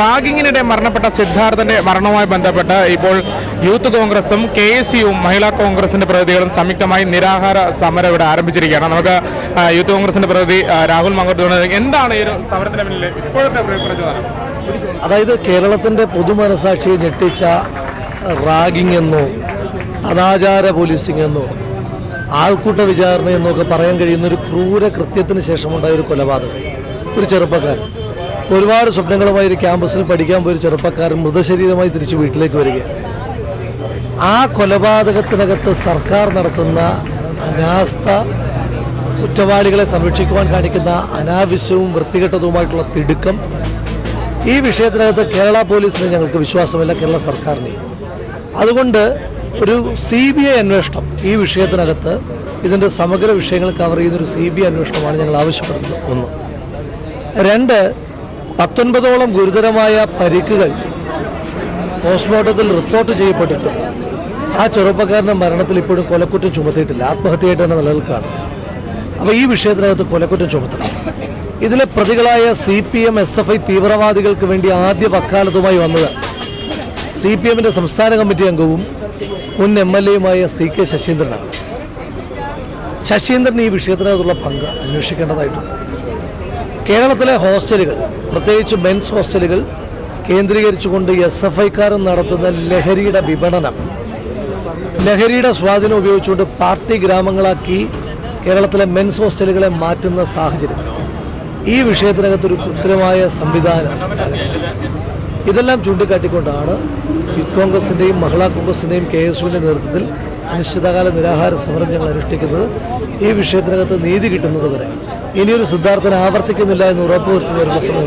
റാഗിങ്ങിനിടെ മരണപ്പെട്ട സിദ്ധാർത്ഥന്റെ മരണവുമായി ബന്ധപ്പെട്ട് ഇപ്പോൾ യൂത്ത് കോൺഗ്രസും കെ എസ് യുവും മഹിളാ കോൺഗ്രസിന്റെ പ്രതിനിധികളും സംയുക്തമായി നിരാഹാര സമരം ഇവിടെ ആരംഭിച്ചിരിക്കുകയാണ്. നമുക്ക് യൂത്ത് കോൺഗ്രസിന്റെ പ്രതിനിധി രാഹുൽ മങ്കോട്ട് എന്താണ് ഈ ഒരു സമരത്തിന് പിന്നിൽ ഇപ്പോഴത്തെ പ്ര- പ്രചോദനം അതായത് കേരളത്തിന്റെ പൊതുമനസാക്ഷിയെ ഞെട്ടിച്ച റാഗിംഗ് എന്നോ സദാചാര പോലീസിംഗ് എന്നോ ആൾക്കൂട്ട വിചാരണ എന്നൊക്കെ പറയാൻ കഴിയുന്ന ഒരു ക്രൂര കൃത്യത്തിന് ശേഷമുണ്ടായ ഒരു കൊലപാതകം. ഒരു ചെറുപ്പക്കാരൻ. ഒരുപാട് സ്വപ്നങ്ങളുമായി ഒരു ക്യാമ്പസിൽ പഠിക്കാൻ പോയി ചെറുപ്പക്കാരൻ മൃതശരീരമായി തിരിച്ച് വീട്ടിലേക്ക് വരിക ആ കൊലപാതകത്തിനകത്ത് സർക്കാർ നടത്തുന്ന അനാസ്ഥ കുറ്റവാളികളെ സംരക്ഷിക്കുവാൻ കാണിക്കുന്ന അനാവശ്യവും വൃത്തികെട്ടതുമായിട്ടുള്ള തിടുക്കം ഈ വിഷയത്തിനകത്ത് കേരള പോലീസിന് ഞങ്ങൾക്ക് വിശ്വാസമില്ല കേരള സർക്കാരിനെ. അതുകൊണ്ട് ഒരു സി ബി ഐ അന്വേഷണം ഈ വിഷയത്തിനകത്ത് ഇതിന്റെ സമഗ്ര വിഷയങ്ങൾ കവർ ചെയ്യുന്ന ഒരു സി ബി ഐ അന്വേഷണമാണ് ഞങ്ങൾ ആവശ്യപ്പെടുന്നത്. ഒന്ന്. രണ്ട് പത്തൊൻപതോളം ഗുരുതരമായ പരിക്കുകൾ പോസ്റ്റ്മോർട്ടത്തിൽ റിപ്പോർട്ട് ചെയ്യപ്പെട്ടിട്ടും ആ ചെറുപ്പക്കാരന്റെ മരണത്തിൽ ഇപ്പോഴും കൊലക്കുറ്റം ചുമത്തിയിട്ടില്ല. ആത്മഹത്യയായിട്ട് തന്നെ നിലനിൽക്കുകയാണ്. അപ്പോൾ ഈ വിഷയത്തിനകത്ത് കൊലക്കുറ്റം ചുമത്തണം. ഇതിലെ പ്രതികളായ C P M S F I തീവ്രവാദികൾക്ക് വേണ്ടി ആദ്യ വക്കാലത്തുമായി വന്നത് സി പി എമ്മിന്റെ സംസ്ഥാന കമ്മിറ്റി അംഗവും മുൻ എം എൽ എയുമായ സി കെ ശശീന്ദ്രനാണ്. ശശീന്ദ്രൻ ഈ വിഷയത്തിനകത്തുള്ള പങ്ക് അന്വേഷിക്കേണ്ടതായിട്ടുണ്ട്. കേരളത്തിലെ ഹോസ്റ്റലുകൾ പ്രത്യേകിച്ച് മെൻസ് ഹോസ്റ്റലുകൾ കേന്ദ്രീകരിച്ചുകൊണ്ട് എസ് എഫ് ഐക്കാരൻ നടത്തുന്ന ലഹരിയുടെ വിപണനം. ലഹരിയുടെ സ്വാധീനം ഉപയോഗിച്ചുകൊണ്ട് പാർട്ടി ഗ്രാമങ്ങളാക്കി കേരളത്തിലെ മെൻസ് ഹോസ്റ്റലുകളെ മാറ്റുന്ന സാഹചര്യം. ഈ വിഷയത്തിനകത്തൊരു കൃത്യമായ സംവിധാനം ഇതെല്ലാം ചൂണ്ടിക്കാട്ടിക്കൊണ്ടാണ് യൂത്ത് കോൺഗ്രസിന്റെയും മഹിളാ കോൺഗ്രസിന്റെയും കെ എസ് യുവിന്റെ നേതൃത്വത്തിൽ അനിശ്ചിതകാല നിരാഹാര സമരം ഞങ്ങൾ അനുഷ്ഠിക്കുന്നത്. ഈ വിഷയത്തിനകത്ത് നീതി കിട്ടുന്നത് വരെ. ഇനിയൊരു സിദ്ധാർത്ഥന ആവർത്തിക്കുന്നില്ല എന്ന് ഉറപ്പുവരുത്തുന്ന ഒരു പ്രശ്നം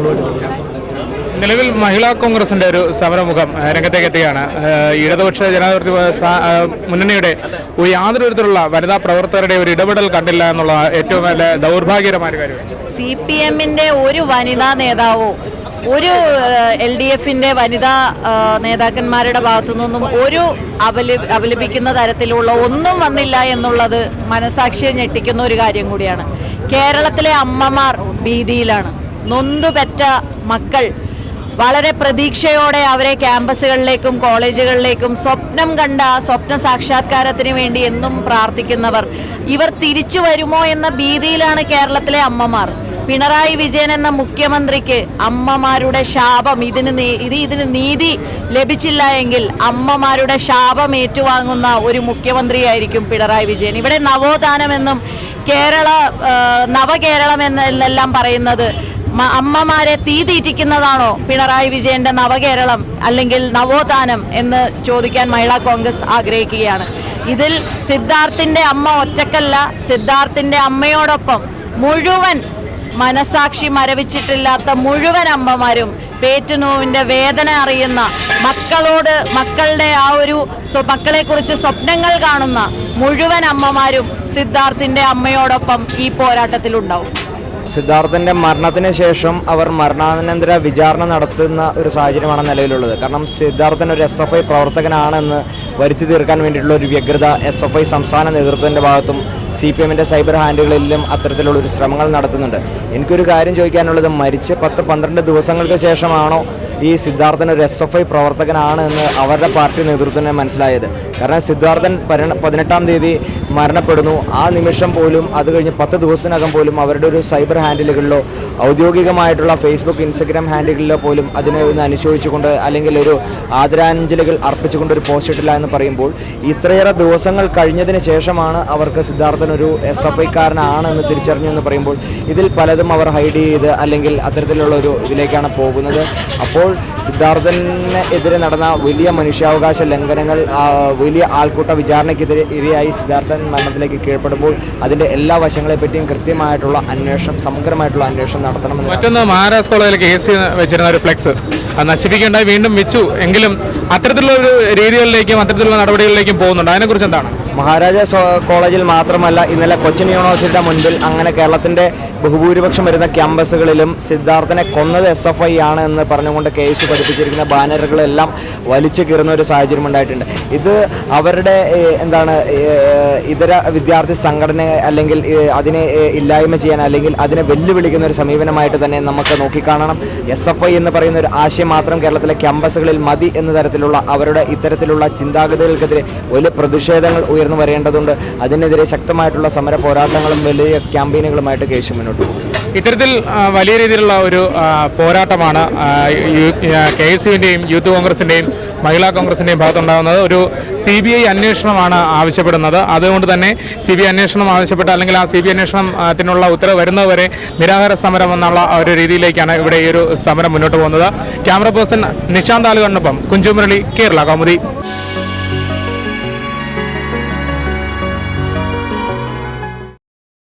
നിലവിൽ മഹിളാ കോൺഗ്രസിന്റെ ഒരു സമരമുഖം രംഗത്തേക്ക് എത്തുകയാണ്. ഇടതുപക്ഷ ജനാധിപത്യ മുന്നണിയുടെ ഒരു യാതൊരു വിധത്തിലുള്ള വനിതാ പ്രവർത്തകരുടെ ഒരു ഇടപെടൽ കണ്ടില്ല എന്നുള്ള ഏറ്റവും വലിയ ദൗർഭാഗ്യകരമായ കാര്യമാണ് സി പി എമ്മിന്റെ ഒരു വനിതാ നേതാവോ ഒരു എൽ ഡി എഫിന്റെ വനിതാ നേതാക്കന്മാരുടെ ഭാഗത്തു നിന്നും ഒരു അപലി അപലപിക്കുന്ന തരത്തിലുള്ള ഒന്നും വന്നില്ല എന്നുള്ളത് മനസാക്ഷിയെ ഞെട്ടിക്കുന്ന ഒരു കാര്യം കൂടിയാണ്. കേരളത്തിലെ അമ്മമാർ ഭീതിയിലാണ്. നൊന്തുപെറ്റ മക്കൾ വളരെ പ്രതീക്ഷയോടെ അവരെ ക്യാമ്പസുകളിലേക്കും കോളേജുകളിലേക്കും സ്വപ്നം കണ്ട സ്വപ്ന സാക്ഷാത്കാരത്തിന് വേണ്ടി എന്നും പ്രാർത്ഥിക്കുന്നവർ. ഇവർ തിരിച്ചു വരുമോ എന്ന ഭീതിയിലാണ് കേരളത്തിലെ അമ്മമാർ. പിണറായി വിജയൻ എന്ന മുഖ്യമന്ത്രിക്ക് അമ്മമാരുടെ ശാപം ഇതിന് ഇത് ഇതിന് നീതി ലഭിച്ചില്ല എങ്കിൽ അമ്മമാരുടെ ശാപം ഏറ്റുവാങ്ങുന്ന ഒരു മുഖ്യമന്ത്രിയായിരിക്കും പിണറായി വിജയൻ. ഇവിടെ നവോത്ഥാനമെന്നും കേരള നവകേരളം എന്നെല്ലാം പറയുന്നത് അമ്മമാരെ തീ തീറ്റിക്കുന്നതാണോ പിണറായി വിജയന്റെ നവകേരളം അല്ലെങ്കിൽ നവോത്ഥാനം എന്ന് ചോദിക്കാൻ മഹിളാ കോൺഗ്രസ് ആഗ്രഹിക്കുകയാണ്. ഇതിൽ സിദ്ധാർത്ഥിന്റെ അമ്മ ഒറ്റക്കല്ല സിദ്ധാർത്ഥിന്റെ അമ്മയോടൊപ്പം മുഴുവൻ മനസാക്ഷി മരവിച്ചിട്ടില്ലാത്ത മുഴുവൻ അമ്മമാരും പേറ്റുനോവിന്റെ വേദന അറിയുന്ന മക്കളോട് മക്കളുടെ ആ ഒരു മക്കളെക്കുറിച്ച് സ്വപ്നങ്ങൾ കാണുന്ന മുഴുവൻ അമ്മമാരും സിദ്ധാർത്ഥിന്റെ അമ്മയോടൊപ്പം ഈ പോരാട്ടത്തിലുണ്ടാവും. സിദ്ധാർത്ഥന്റെ മരണത്തിന് ശേഷം അവർ മരണാനന്തര വിചാരണ നടത്തുന്ന ഒരു സാഹചര്യമാണ് നിലവിലുള്ളത്. കാരണം സിദ്ധാർത്ഥൻ ഒരു എസ് എഫ് ഐ പ്രവർത്തകനാണെന്ന് വരുത്തി തീർക്കാൻ വേണ്ടിയിട്ടുള്ള ഒരു വ്യഗ്രത എസ് എഫ് ഐ സംസ്ഥാന നേതൃത്വത്തിന്റെ ഭാഗത്തും സി പി എമ്മിന്റെ സൈബർ ഹാൻഡുകളിലും അത്തരത്തിലുള്ള ഒരു ശ്രമങ്ങൾ നടത്തുന്നുണ്ട്. എനിക്കൊരു കാര്യം ചോദിക്കാനുള്ളത് മരിച്ച് പത്ത് പന്ത്രണ്ട് ദിവസങ്ങൾക്ക് ശേഷമാണോ ഈ സിദ്ധാർത്ഥൻ ഒരു എസ് എഫ് ഐ പ്രവർത്തകനാണ് എന്ന് അവരുടെ പാർട്ടി നേതൃത്വത്തിന് മനസ്സിലായത്. കാരണം സിദ്ധാർത്ഥൻ പതിനെ- പതിനെട്ടാം തീയതി മരണപ്പെടുന്നു. ആ നിമിഷം പോലും അത് കഴിഞ്ഞ് പത്ത് ദിവസത്തിനകം പോലും അവരുടെ ഒരു സൈബർ ഹാൻഡിലുകളിലോ ഔദ്യോഗികമായിട്ടുള്ള ഫേസ്ബുക്ക് ഇൻസ്റ്റഗ്രാം ഹാൻഡിലുകളിലോ പോലും അതിനെ ഒന്ന് അനുശോചിച്ചുകൊണ്ട് അല്ലെങ്കിൽ ഒരു ആദരാഞ്ജലികൾ അർപ്പിച്ചുകൊണ്ട് ഒരു പോസ്റ്റ് ഇട്ടില്ല എന്ന് പറയുമ്പോൾ ഇത്രയേറെ ദിവസങ്ങൾ കഴിഞ്ഞതിന് ശേഷമാണ് അവർക്ക് സിദ്ധാർത്ഥൻ ഒരു എസ് എഫ് ഐക്കാരനാണ് എന്ന് തിരിച്ചറിഞ്ഞു എന്ന് പറയുമ്പോൾ ഇതിൽ പലതും അവർ ഹൈഡ് ചെയ്ത് അല്ലെങ്കിൽ അത്തരത്തിലുള്ള ഒരു ഇതിലേക്കാണ് പോകുന്നത്. അപ്പോൾ സിദ്ധാർത്ഥന് എതിരെ നടന്ന വലിയ മനുഷ്യാവകാശ ലംഘനങ്ങൾ വലിയ ആൾക്കൂട്ട വിചാരണയ്ക്കെതിരെ ഇരയായി സിദ്ധാർത്ഥൻ മരണത്തിലേക്ക് കീഴ്പ്പെടുമ്പോൾ അതിന്റെ എല്ലാ വശങ്ങളെപ്പറ്റിയും കൃത്യമായിട്ടുള്ള അന്വേഷണം സമഗ്രമായിട്ടുള്ള അന്വേഷണം നടത്തണമെന്ന് മറ്റൊന്ന് മഹാരാജ് കോളേജിൽ വെച്ചിരുന്ന ഒരു ഫ്ലെക്സ് നശിപ്പിക്കേണ്ടായി വീണ്ടും വെച്ചു എങ്കിലും അത്തരത്തിലുള്ള ഒരു രീതികളിലേക്കും അത്തരത്തിലുള്ള നടപടികളിലേക്കും പോകുന്നുണ്ട്. അതിനെക്കുറിച്ച് എന്താണ്? മഹാരാജാസ് കോളേജിൽ മാത്രമല്ല ഇന്നലെ കൊച്ചിൻ യൂണിവേഴ്സിറ്റിയുടെ മുൻപിൽ അങ്ങനെ കേരളത്തിന്റെ ബഹുഭൂരിപക്ഷം വരുന്ന ക്യാമ്പസുകളിലും സിദ്ധാർത്ഥനെ കൊന്നത് എസ് എഫ് ഐ ആണ് എന്ന് പറഞ്ഞുകൊണ്ട് കേസ് പഠിപ്പിച്ചിരിക്കുന്ന ബാനറുകളെല്ലാം വലിച്ചു കീറുന്ന ഒരു സാഹചര്യം ഉണ്ടായിട്ടുണ്ട്. ഇത് അവരുടെ എന്താണ് ഇതര വിദ്യാർത്ഥി സംഘടന അല്ലെങ്കിൽ അതിനെ ഇല്ലായ്മ ചെയ്യാൻ അല്ലെങ്കിൽ അതിനെ വെല്ലുവിളിക്കുന്ന ഒരു സമീപനമായിട്ട് തന്നെ നമുക്ക് നോക്കിക്കാണണം. എസ് എഫ് ഐ എന്ന് പറയുന്ന ഒരു ആശയം മാത്രം കേരളത്തിലെ ക്യാമ്പസുകളിൽ മതി എന്ന തരത്തിലുള്ള അവരുടെ ഇത്തരത്തിലുള്ള ചിന്താഗതികൾക്കെതിരെ വലിയ പ്രതിഷേധങ്ങൾ ഉയർന്നു വരേണ്ടതുണ്ട്. അതിനെതിരെ ശക്തമായിട്ടുള്ള സമര പോരാട്ടങ്ങളും വലിയ ക്യാമ്പയിനുകളുമായിട്ട് കേശു മുന്നോട്ട് പോകും. ഇത്തരത്തിൽ വലിയ രീതിയിലുള്ള ഒരു പോരാട്ടമാണ് കെ എസ് യുവിന്റെയും യൂത്ത് കോൺഗ്രസിന്റെയും മഹിളാ കോൺഗ്രസിന്റെയും ഭാഗത്തുണ്ടാകുന്നത്. ഒരു സി ബി ഐ അന്വേഷണമാണ് ആവശ്യപ്പെടുന്നത്. അതുകൊണ്ട് തന്നെ സി ബി ഐ അന്വേഷണം ആവശ്യപ്പെട്ട് അല്ലെങ്കിൽ ആ സി ബി ഐ അന്വേഷണത്തിനുള്ള ഉത്തരവ് വരുന്നതുവരെ നിരാഹാര സമരം എന്നുള്ള ഒരു രീതിയിലേക്കാണ് ഇവിടെ ഈ ഒരു സമരം മുന്നോട്ട് പോകുന്നത്. Camera person Nishanth Kunchumurali Kerala Kaumudi.